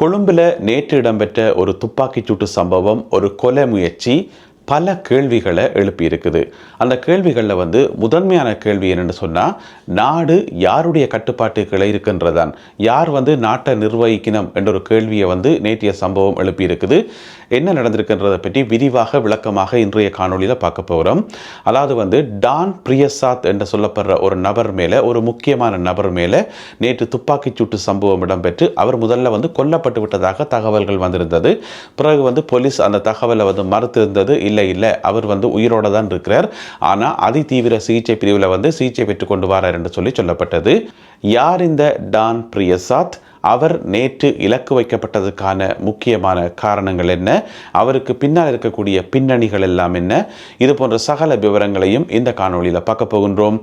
கொழும்பில் நேற்று இடம்பெற்ற ஒரு துப்பாக்கிச்சூட்டு சம்பவம் ஒரு கொலை முயற்சி பல கேள்விகளை எழுப்பியிருக்குது. அந்த கேள்விகளில் வந்து முதன்மையான கேள்வி என்னென்னு சொன்னால் நாடு யாருடைய கட்டுப்பாட்டுகளை இருக்கின்றதான் யார் வந்து நாட்டை நிர்வகிக்கணும் என்ற ஒரு கேள்வியை வந்து நேற்றைய சம்பவம் எழுப்பியிருக்குது. என்ன நடந்திருக்கின்றதை பற்றி விரிவாக விளக்கமாக இன்றைய காணொளியில் பார்க்க போகிறோம் அதாவது வந்து டான் பிரியசாத் என்று சொல்லப்படுற ஒரு நபர் மேலே ஒரு முக்கியமான நபர் மேலே நேற்று துப்பாக்கிச் சூட்டு சம்பவம் இடம்பெற்று அவர் முதல்ல வந்து கொல்லப்பட்டு விட்டதாக தகவல்கள் வந்திருந்தது. பிறகு வந்து போலீஸ் அந்த தகவலை வந்து மறுத்திருந்தது இல்லை இல்லை அவர் வந்து உயிரோடு தான் இருக்கிறார். ஆனால் அதி தீவிர சிகிச்சை பிரிவில் வந்து சிகிச்சை பெற்றுக்கொண்டு வரார் என்று சொல்லி சொல்லப்பட்டது. யார் இந்த டான் பிரியசாத்? அவர் நேற்று இலக்கு வைக்கப்பட்டதுக்கான முக்கியமான காரணங்கள் என்ன? அவருக்கு பின்னால் இருக்கக்கூடிய பின்னணிகள் எல்லாம் என்ன? இது போன்ற சகல விவரங்களையும் இந்த காணொலியில் பார்க்க போகின்றோம்.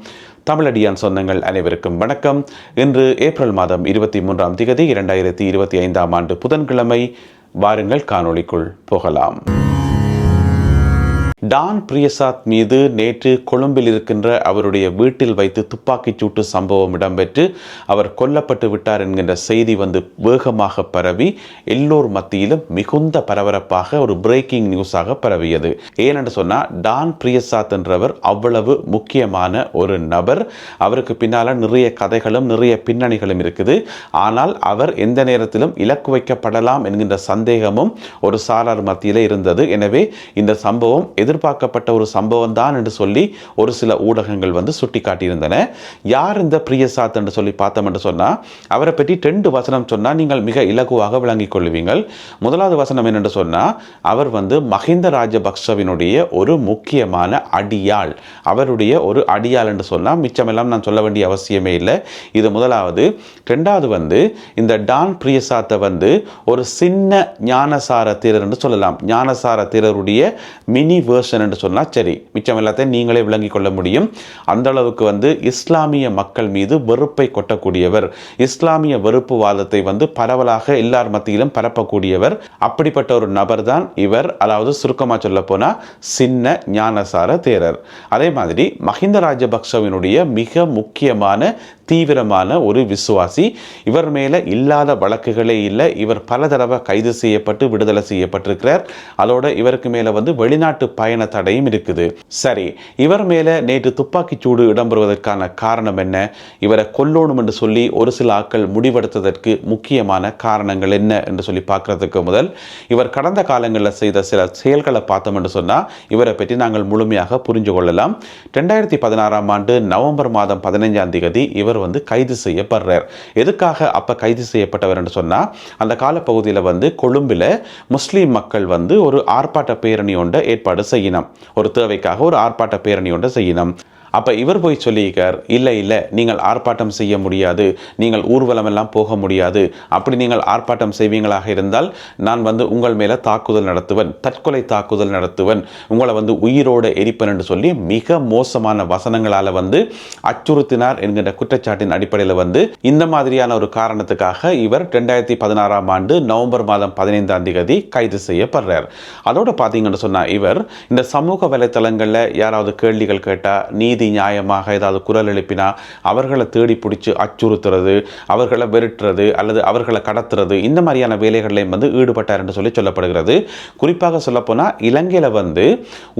தமிழடியான் சொந்தங்கள் அனைவருக்கும் வணக்கம். இன்று ஏப்ரல் மாதம் இருபத்தி மூன்றாம் திகதி இரண்டாயிரத்தி இருபத்தி ஐந்தாம் ஆண்டு புதன்கிழமை. வாருங்கள் காணொளிக்குள் போகலாம். டான் பிரியசாத் மீது நேற்று கொழும்பில் இருக்கின்ற அவருடைய வீட்டில் வைத்து துப்பாக்கிச் சூட்டு சம்பவம் இடம்பெற்று அவர் கொல்லப்பட்டு விட்டார் என்கின்ற செய்தி வந்து வேகமாக பரவி எல்லோர் மத்தியிலும் மிகுந்த பரபரப்பாக ஒரு பிரேக்கிங் நியூஸாக பரவியது. ஏனென்று சொன்னால் டான் பிரியசாத் என்றவர் அவ்வளவு முக்கியமான ஒரு நபர். அவருக்கு பின்னால் நிறைய கதைகளும் நிறைய பின்னணிகளும் இருக்குது. ஆனால் அவர் எந்த நேரத்திலும் இலக்கு வைக்கப்படலாம் என்கின்ற சந்தேகமும் ஒரு சாரார் மத்தியில் இருந்தது. எனவே இந்த சம்பவம் எதிர் எதிர்பார்க்கப்பட்ட ஒரு சம்பவம் தான் என்று சொல்லி ஒரு சில ஊடகங்கள் வந்து சுட்டி காட்டியிருந்தன யார் இந்த பிரியசாத் என்று சொல்லி பார்த்தோம் என்று சொன்னால் அவரை பற்றி ரெண்டு வசனம் சொன்னால் நீங்கள் மிக இலகுவாக விளங்கிக் கொள்வீங்கள். முதலாவது வசனம் என்னென்று சொன்னால் அவர் வந்து மஹிந்த ராஜபக்சவினுடைய ஒரு முக்கியமான அடியாள். அவருடைய ஒரு அடியாள் என்று சொன்னால் மிச்சமெல்லாம் நான் சொல்ல வேண்டிய அவசியமே இல்லை. இது முதலாவது. ரெண்டாவது வந்து இந்த டான் பிரியசாத்தை வந்து ஒரு சின்ன ஞானசார தீரர் என்று சொல்லலாம். ஞானசார தீரருடைய மினி வேர்ஷன் என்று சொன்னால் சரி மிச்சம் எல்லாத்தையும் நீங்களே விளங்கிக் கொள்ள முடியும். அந்த அளவுக்கு வந்து இஸ்லாமிய மக்கள் மீது வெறுப்பை கொட்டக்கூடியவர் இஸ்லாமிய வெறுப்பு வாதத்தை வந்து பரவலாக எல்லார் மத்தியிலும் பரப்பக்கூடியவர் அப்படிப்பட்ட ஒரு நபர் தான் இவர். அதாவது சுருக்கமாக சொல்ல போனால் சின்ன ஞானசார தேரர். அதே மாதிரி மஹிந்த ராஜபக்சவினுடைய மிக முக்கியமான தீவிரமான ஒரு விசுவாசி. இவர் மேலே இல்லாத வழக்குகளே இல்லை. இவர் பல தடவை கைது செய்யப்பட்டு விடுதலை செய்யப்பட்டிருக்கிறார். அதோட இவருக்கு மேலே வந்து வெளிநாட்டு பயண தடையும் இருக்குது. சரி இவர் மேலே நேற்று துப்பாக்கிச்சூடு இடம்பெறுவதற்கான காரணம் என்ன? இவரை கொல்லணும் என்று சொல்லி ஒரு சில ஆட்கள் முடிவெடுத்ததற்கு முக்கியமான காரணங்கள் என்ன என்று சொல்லி பார்க்கறதுக்கு முதல் இவர் கடந்த காலங்களில் செய்த சில செயல்களை பார்த்தோம் என்று சொன்னால் இவரை பற்றி நாங்கள் முழுமையாக புரிஞ்சு கொள்ளலாம். ரெண்டாயிரத்தி பதினாறாம் ஆண்டு நவம்பர் மாதம் பதினைஞ்சாம் தேதி இவர் வந்து கைது செய்யப்படுறார். எதுக்காக அப்போ கைது செய்யப்பட்டவர் என்று சொன்னால் அந்த காலப்பகுதியில் வந்து கொழும்பில் முஸ்லீம் மக்கள் வந்து ஒரு ஆர்ப்பாட்ட பேரணி ஒன்றை ஏற்பாடு செய்யணும் ஒரு தேவைக்காக ஒரு ஆர்ப்பாட்ட பேரணி ஒன்றை செய்யணும் அப்போ இவர் போய் சொல்லியிருக்கார் இல்லை இல்லை நீங்கள் ஆர்ப்பாட்டம் செய்ய முடியாது நீங்கள் ஊர்வலம் எல்லாம் போக முடியாது அப்படி நீங்கள் ஆர்ப்பாட்டம் செய்வீங்களாக இருந்தால் நான் வந்து உங்கள் மேலே தாக்குதல் நடத்துவன் தற்கொலை தாக்குதல் நடத்துவன் உங்களை வந்து உயிரோடு எரிப்பன் என்று சொல்லி மிக மோசமான வசனங்களால் வந்து அச்சுறுத்தினார் என்கின்ற குற்றச்சாட்டின் அடிப்படையில் வந்து இந்த மாதிரியான ஒரு காரணத்துக்காக இவர் ரெண்டாயிரத்தி பதினாறாம் ஆண்டு நவம்பர் மாதம் பதினைந்தாம் தேதி கைது செய்யப்படுறார். அதோட பார்த்தீங்கன்னு சொன்னால் இவர் இந்த சமூக வலைத்தளங்களில் யாராவது கேள்விகள் கேட்டால் நீதி நியாயமாக ஏதாவது குரல் எழுப்பினா அவர்களை தேடி பிடிச்சி அச்சுறுத்துறது அவர்களை வெறுட்டுறது அல்லது அவர்களை கடத்துறது இந்த மாதிரியான வேலைகளையும் வந்து ஈடுபட்டார் என்று சொல்லி சொல்லப்படுகிறது. குறிப்பாக சொல்லப்போனால் இலங்கையில் வந்து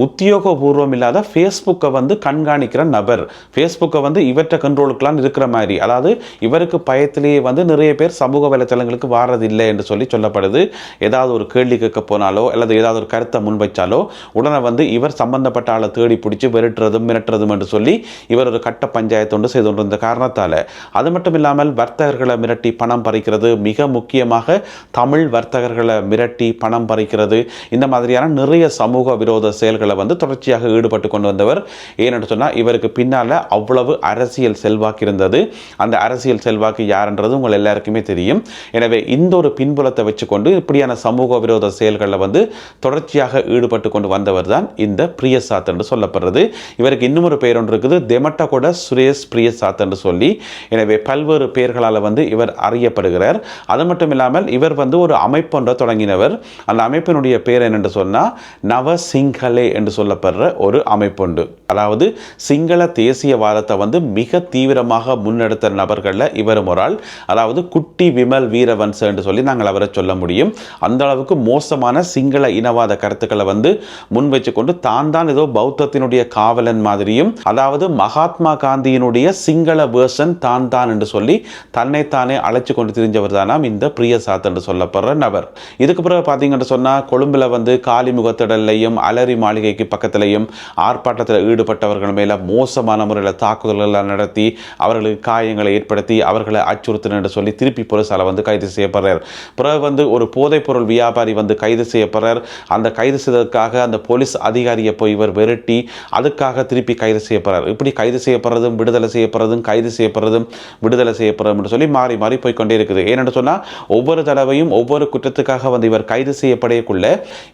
உத்தியோகபூர்வம் இல்லாத ஃபேஸ்புக்கை வந்து கண்காணிக்கிற நபர் ஃபேஸ்புக்கை வந்து இவற்றை கண்ட்ரோலுக்கெலாம் இருக்கிற மாதிரி அதாவது இவருக்கு பயத்திலேயே வந்து நிறைய பேர் சமூக வலைத்தளங்களுக்கு வாரதில்லை என்று சொல்லி சொல்லப்படுது. ஏதாவது ஒரு கேள்வி கேட்க போனாலோ அல்லது ஏதாவது ஒரு கருத்தை முன்வைச்சாலோ உடனே வந்து இவர் சம்பந்தப்பட்ட ஆளை தேடி பிடிச்சி வெறுட்டுறதும் மிரட்டுறதும் என்று சொல்லி இவர் ஒரு கட்ட பஞ்சாயத்து ஒன்று செய்து கொண்டிருந்த காரணத்தால். அது மட்டும் இல்லாமல் வர்த்தகர்களை மிரட்டி பணம் பறிக்கிறது மிக முக்கியமாக தமிழ் வர்த்தகர்களை மிரட்டி பணம் பறிக்கிறது. இந்த மாதிரியான நிறைய சமூக விரோத செயல்களை வந்து தொடர்ச்சியாக ஈடுபட்டு கொண்டு வந்தவர். ஏனென்று சொன்னால் இவருக்கு பின்னால் அவ்வளவு அரசியல் செல்வாக்கு இருந்தது. அந்த அரசியல் செல்வாக்கு யாருன்றது உங்கள் எல்லாருக்குமே தெரியும். எனவே இந்த ஒரு பின்புலத்தை வச்சுக்கொண்டு இப்படியான சமூக விரோத செயல்களில் வந்து தொடர்ச்சியாக ஈடுபட்டு கொண்டு வந்தவர் தான் இந்த பிரியசாத் என்று சொல்லப்படுறது. இவருக்கு இன்னும் ஒரு பெயர் பேர் ஒன்று இருக்குது தெமட்டகொட சுரேஷ் பிரியசாத் என்று சொல்லி. எனவே பல்வேறு பெயர்களால் வந்து இவர் அறியப்படுகிறார். அது மட்டும் இல்லாமல் இவர் வந்து ஒரு அமைப்பு ஒன்றை தொடங்கினவர். அந்த அமைப்பினுடைய பேர் என்னென்று சொன்னால் நவ சிங்களே என்று சொல்லப்படுற ஒரு அமைப்புண்டு. அதாவது சிங்கள தேசியவாதத்தை வந்து மிக தீவிரமாக முன்னெடுத்த நபர்களில் இவரும் ஒரு ஆள் அதாவது குட்டி விமல் வீரவன்ச என்று சொல்லி நாங்கள் அவரை சொல்ல முடியும். அந்த அளவுக்கு மோசமான சிங்கள இனவாத கருத்துக்களை வந்து முன் வச்சு கொண்டு தான் தான் ஏதோ பௌத்தத்தினுடைய காவலன் மாதிரியும் அதாவது மகாத்மா காந்தியினுடைய சிங்கள வேர்ஷன் தான் தான் என்று சொல்லி தன்னைத்தானே அழைச்சி கொண்டு திரிஞ்சவர் தானாம் இந்த பிரியசாத் என்று சொல்லப்படுற நபர். இதுக்கு பிறகு பார்த்தீங்கன்னு சொன்னால் கொழும்பில் வந்து காலிமுகத்திடல்லையும் அலரி மாளிகைக்கு பக்கத்திலையும் ஆர்ப்பாட்டத்தில் ஈடுபட்டவர்கள் மேலே மோசமான முறையில் தாக்குதல்கள் நடத்தி அவர்களுக்கு காயங்களை ஏற்படுத்தி அவர்களை அச்சுறுத்தின என்று சொல்லி திருப்பி போலீஸால் வந்து கைது செய்யப்படுறார். பிறகு வந்து ஒரு போதைப்பொருள் வியாபாரி வந்து கைது செய்யப்படுறார். அந்த கைது செய்ததற்காக அந்த போலீஸ் அதிகாரியை போய் இவர் விரட்டி அதுக்காக திருப்பி கைது செய்ய செய்யப்படுறார். இப்படி கைது செய்யப்படுறதும் விடுதலை செய்யப்படுறதும் கைது செய்யப்படுறதும் விடுதலை செய்யப்படுறதும் என்று சொல்லி மாறி மாறி போய்க்கொண்டே இருக்குது. ஏனென்று சொன்னால் ஒவ்வொரு தடவையும் ஒவ்வொரு குற்றத்துக்காக வந்து இவர் கைது செய்யப்படையக்குள்ள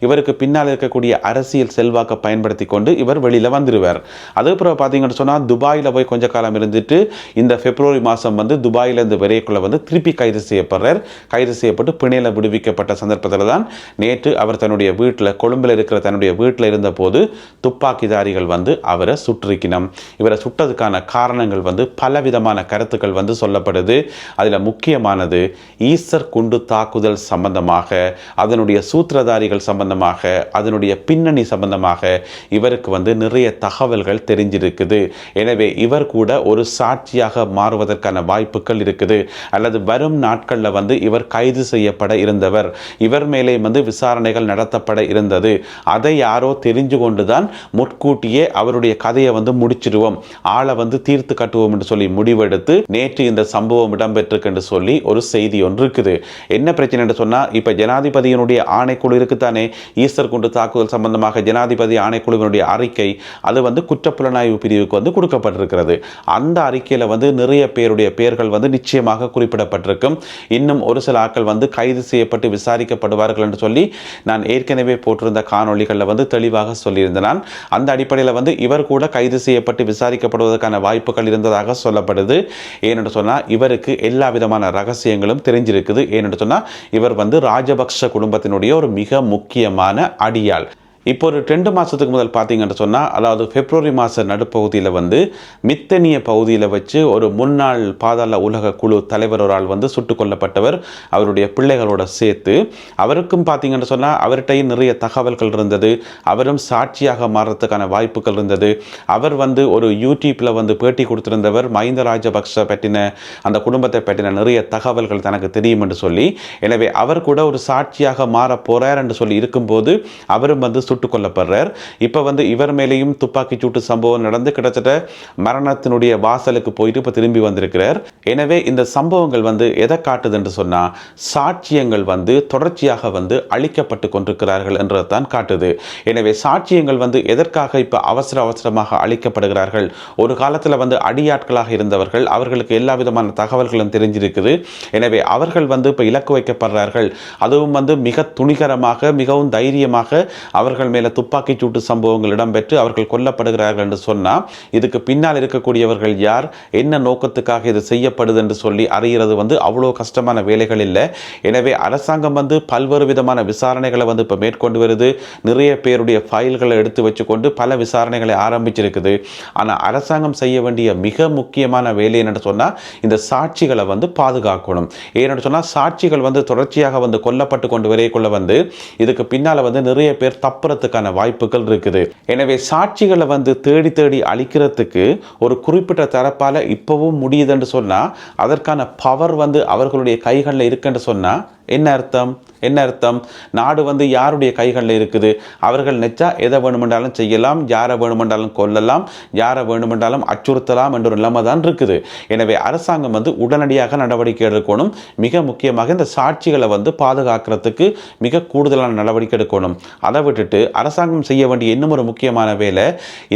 இவருக்கு பின்னால் இருக்கக்கூடிய அரசியல் செல்வாக்கை பயன்படுத்தி கொண்டு இவர் வெளியில் வந்துடுவார் அதுக்கப்புறம் பார்த்தீங்கன்னு சொன்னால் துபாயில் போய் கொஞ்ச காலம் இருந்துட்டு இந்த பிப்ரவரி மாதம் வந்து துபாயில் இருந்து வந்து திருப்பி கைது செய்யப்படுறார். கைது செய்யப்பட்டு பிணையில் விடுவிக்கப்பட்ட சந்தர்ப்பத்தில் தான் நேற்று அவர் தன்னுடைய வீட்டில் கொழும்பில் இருக்கிற தன்னுடைய வீட்டில் இருந்தபோது துப்பாக்கிதாரிகள் வந்து அவரை சுற்றிக்கினம் இவரை சுட்டதுக்கான காரணங்கள் வந்து பலவிதமான கருத்துக்கள் வந்து சொல்லப்படுது. அதில் முக்கியமானது ஈஸ்டர் குண்டு தாக்குதல் சம்பந்தமாக அதனுடைய சூத்திரதாரிகள் சம்பந்தமாக அதனுடைய பின்னணி சம்பந்தமாக இவருக்கு வந்து நிறைய தகவல்கள் தெரிஞ்சிருக்குது. எனவே இவர் கூட ஒரு சாட்சியாக மாறுவதற்கான வாய்ப்புகள் இருக்குது. அல்லது வரும் நாட்களில் வந்து இவர் கைது செய்யப்பட இருந்தவர் இவர் மேலே வந்து விசாரணைகள் நடத்தப்பட இருந்தது. அதை யாரோ தெரிஞ்சு கொண்டுதான் முற்கூட்டியே அவருடைய கதையை வந்து முடிச்சிடுவோம் ஆளை வந்து தீர்த்து கட்டுவோம் என்று சொல்லி முடிவெடுத்து நேற்று இந்த சம்பவம் இடம்பெற்றிருக்கு என்று சொல்லி ஒரு செய்தி ஒன்று இருக்குது. என்ன பிரச்சனை என்று சொன்னால் இப்போ ஜனாதிபதியினுடைய ஆணைக்குழு இருக்குத்தானே ஈஸ்டர் குண்டு தாக்குதல் சம்பந்தமாக ஜனாதிபதி ஆணைக்குழுவினுடைய அறிக்கை அது வந்து குற்றப்புலனாய்வு பிரிவுக்கு வந்து கொடுக்கப்பட்டிருக்கிறது. அந்த அறிக்கையில் வந்து நிறைய பேருடைய பெயர்கள் வந்து நிச்சயமாக குறிப்பிடப்பட்டிருக்கும். இன்னும் ஒரு சில ஆட்கள் வந்து கைது செய்யப்பட்டு விசாரிக்கப்படுவார்கள் என்று சொல்லி நான் ஏற்கனவே போட்டிருந்த காணொளிகளில் வந்து தெளிவாக சொல்லியிருந்தேன். நான் அந்த அடிப்படையில் வந்து இவர் கூட கைது செய்ய செய்யப்பட்டு விசாரிக்கப்படுவதற்கான வாய்ப்புகள் இருந்ததாக சொல்லப்படுது. ஏனென்று சொன்னால் இவருக்கு எல்லா விதமான ரகசியங்களும் தெரிஞ்சிருக்குது. ஏனென்று சொன்னால் இவர் வந்து ராஜபக்ஷ குடும்பத்தினுடைய ஒரு மிக முக்கியமான அடியாள். இப்போ ஒரு ரெண்டு மாதத்துக்கு முதல் பார்த்தீங்கன்னு சொன்னால் அதாவது பிப்ரவரி மாத நடுப்பகுதியில் வந்து மித்தனிய பகுதியில் வச்சு ஒரு முன்னாள் பாதாள உலக குழு தலைவர் ஒரு ஆள் வந்து சுட்டுக் கொல்லப்பட்டவர் அவருடைய பிள்ளைகளோட சேர்த்து. அவருக்கும் பார்த்தீங்கன்னு சொன்னால் அவர்கிட்டையும் நிறைய தகவல்கள் இருந்தது. அவரும் சாட்சியாக மாறுறதுக்கான வாய்ப்புகள் இருந்தது. அவர் வந்து ஒரு யூடியூப்பில் வந்து பேட்டி கொடுத்திருந்தவர் மஹிந்த ராஜபக்ஷ பற்றின அந்த குடும்பத்தை பற்றின நிறைய தகவல்கள் தனக்கு தெரியும் என்று சொல்லி. எனவே அவர் கூட ஒரு சாட்சியாக மாற போகிறார் என்று சொல்லி இருக்கும்போது அவரும் வந்து சுட்டுக் கொல்லப்படுறார் இப்போ வந்து இவர் மேலேயும் துப்பாக்கி சூட்டு சம்பவம் நடந்து கிட்டத்தட்ட மரணத்தினுடைய வாசலுக்கு போயிட்டு இப்போ திரும்பி வந்திருக்கிறார். எனவே இந்த சம்பவங்கள் வந்து எதை காட்டுது என்று சொன்னால் சாட்சியங்கள் வந்து தொடர்ச்சியாக வந்து அழிக்கப்பட்டு கொண்டிருக்கிறார்கள் என்றதான் காட்டுது. எனவே சாட்சியங்கள் வந்து எதற்காக இப்போ அவசர அவசரமாக அழிக்கப்படுகிறார்கள்? ஒரு காலத்தில் வந்து அடியாட்களாக இருந்தவர்கள் அவர்களுக்கு எல்லா விதமான தகவல்களும் தெரிஞ்சிருக்குது. எனவே அவர்கள் வந்து இப்போ இலக்கு வைக்கப்படுறார்கள். அதுவும் வந்து மிக துணிகரமாக மிகவும் தைரியமாக அவர்கள் மேலே துப்பாக்கிச்சூட்டு சம்பவங்கள் இடம்பெற்று அவர்கள் கொல்லப்படுகிறார்கள் என்று சொன்னால் இதுக்கு பின்னால் இருக்கக்கூடியவர்கள் யார்? என்ன நோக்கத்துக்காக இது செய்யப்படுது என்று சொல்லி அறிகிறது வந்து அவ்வளோ கஷ்டமான வேலைகள் இல்லை. எனவே அரசாங்கம் வந்து பல்வேறு விதமான விசாரணைகளை வந்து இப்போ மேற்கொண்டு வருது. நிறைய பேருடைய ஃபைல்களை எடுத்து வச்சுக்கொண்டு பல விசாரணைகளை ஆரம்பிச்சிருக்குது. ஆனால் அரசாங்கம் செய்ய வேண்டிய மிக முக்கியமான வேலை என்னென்னு சொன்னால் இந்த சாட்சிகளை வந்து பாதுகாக்கணும். ஏன்னு சொன்னால் சாட்சிகள் வந்து தொடர்ச்சியாக வந்து கொல்லப்பட்டு கொண்டு வரையக்குள்ள வந்து இதுக்கு பின்னால் வந்து நிறைய பேர் தப்புற தப்புறதுக்கான வாய்ப்புகள் இருக்குது. எனவே சாட்சிகளை வந்து தேடி தேடி அழிக்கிறதுக்கு ஒரு குறிப்பிட்ட தரப்பால் இப்போவும் முடியுதுன்னு சொன்னால் அதற்கான பவர் வந்து அவர்களுடைய கைகளில் இருக்குன்னு சொன்னால் என்ன அர்த்தம்? என்ன அர்த்தம்? நாடு வந்து யாருடைய கைகளில் இருக்குது? அவர்கள் நெச்சா எதை வேணுமென்றாலும் செய்யலாம் யாரை வேணுமென்றாலும் கொல்லலாம் யாரை வேணுமென்றாலும் அச்சுறுத்தலாம் என்ற ஒரு நிலைமை தான் இருக்குது. எனவே அரசாங்கம் வந்து உடனடியாக நடவடிக்கை எடுக்கணும். மிக முக்கியமாக இந்த சாட்சிகளை வந்து பாதுகாக்கிறதுக்கு மிக கூடுதலான நடவடிக்கை எடுக்கணும். அதை விட்டுட்டு அரசாங்கம் செய்ய வேண்டிய இன்னும் ஒரு முக்கியமான வேலை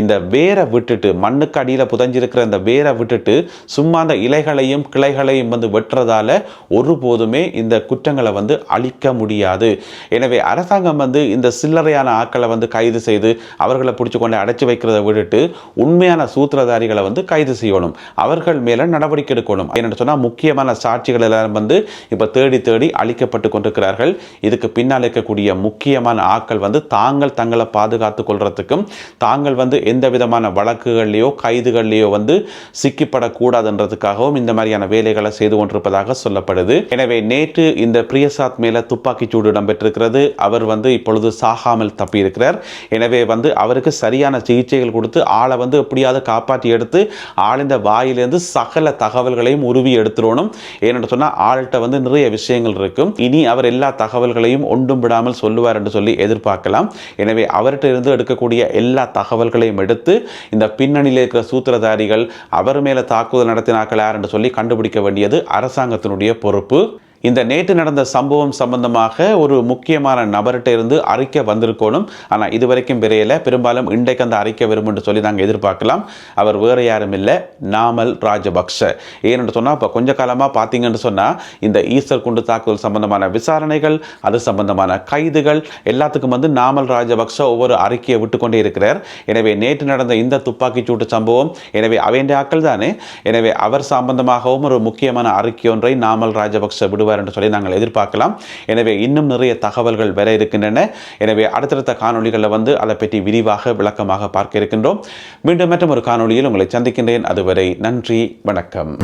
இந்த வேரை விட்டுட்டு மண்ணுக்கு அடியில் புதஞ்சிருக்கிற இந்த வேரை விட்டுட்டு சும்மா அந்த இலைகளையும் கிளைகளையும் வந்து வெட்டுறதால ஒருபோதுமே இந்த குற்றங்கள் ஆயுதங்களை வந்து அழிக்க முடியாது. எனவே அரசாங்கம் வந்து இந்த சில்லறையான ஆட்களை வந்து கைது செய்து அவர்களை பிடிச்சி கொண்டு அடைச்சி வைக்கிறத விட்டுட்டு உண்மையான சூத்திரதாரிகளை வந்து கைது செய்யணும். அவர்கள் மேல நடவடிக்கை எடுக்கணும். என்னென்னு சொன்னால் முக்கியமான சாட்சிகள் எல்லாம் வந்து இப்போ தேடி தேடி அழிக்கப்பட்டு கொண்டிருக்கிறார்கள். இதுக்கு பின்னால் இருக்கக்கூடிய முக்கியமான ஆட்கள் வந்து தாங்கள் தங்களை பாதுகாத்துக் கொள்றதுக்கும் தாங்கள் வந்து எந்த விதமான வழக்குகள்லையோ கைதுகள்லையோ வந்து சிக்கிப்படக்கூடாதுன்றதுக்காகவும் இந்த மாதிரியான வேலைகளை செய்து கொண்டிருப்பதாக சொல்லப்படுது. எனவே நேற்று இந்த பிரியசாத் மேலே துப்பாக்கிச்சூடு இடம்பெற்றிருக்கிறது. அவர் வந்து இப்பொழுது சாகாமல் தப்பியிருக்கிறார். எனவே வந்து அவருக்கு சரியான சிகிச்சைகள் கொடுத்து ஆளை வந்து எப்படியாவது காப்பாற்றி எடுத்து ஆளிந்த வாயிலிருந்து சகல தகவல்களையும் உருவி எடுத்துடணும். ஏன்னு சொன்னால் ஆள்கிட்ட வந்து நிறைய விஷயங்கள் இருக்கும். இனி அவர் எல்லா தகவல்களையும் ஒன்றும் விடாமல் சொல்லுவார் என்று சொல்லி எதிர்பார்க்கலாம். எனவே அவர்கிட்ட இருந்து எடுக்கக்கூடிய எல்லா தகவல்களையும் எடுத்து இந்த பின்னணியில் இருக்கிற சூத்திரதாரிகள் அவர் மேலே தாக்குதல் நடத்தினார்கள் யார் என்று சொல்லி கண்டுபிடிக்க வேண்டியது அரசாங்கத்தினுடைய பொறுப்பு. இந்த நேற்று நடந்த சம்பவம் சம்பந்தமாக ஒரு முக்கியமான நபர்கிட்ட இருந்து அறிக்கை வந்திருக்கணும். ஆனால் இதுவரைக்கும் விரையல. பெரும்பாலும் இன்றைக்கு அந்த அறிக்கை வரும் என்று சொல்லி நாங்கள் எதிர்பார்க்கலாம். அவர் வேறு யாரும் இல்லை. நாமல் ராஜபக்ஷ. ஏன்னு சொன்னால் இப்போ கொஞ்ச காலமாக பார்த்தீங்கன்னு சொன்னால் இந்த ஈஸ்டர் குண்டு தாக்குதல் சம்பந்தமான விசாரணைகள் அது சம்பந்தமான கைதுகள் எல்லாத்துக்கும் வந்து நாமல் ராஜபக்ஷ ஒவ்வொரு அறிக்கையை விட்டுக்கொண்டே இருக்கிறார். எனவே நேற்று நடந்த இந்த துப்பாக்கிச் சூட்டு சம்பவம் எனவே அவைண்ட ஆக்கள் தானே எனவே அவர் சம்பந்தமாகவும் ஒரு முக்கியமான அறிக்கை ஒன்றை நாமல் ராஜபக்ஷ விடுவார் என்று சொல்லி நாங்கள் எதிர்பார்க்கலாம். எனவே இன்னும் நிறைய தகவல்கள் வர இருக்கின்றன. எனவே அடுத்தடுத்த காணொலிகளில் வந்து அதை பற்றி விரிவாக விளக்கமாக பார்க்க இருக்கின்றோம். மீண்டும் மற்றும் ஒரு காணொளியில் உங்களை சந்திக்கின்றேன். அதுவரை நன்றி வணக்கம்.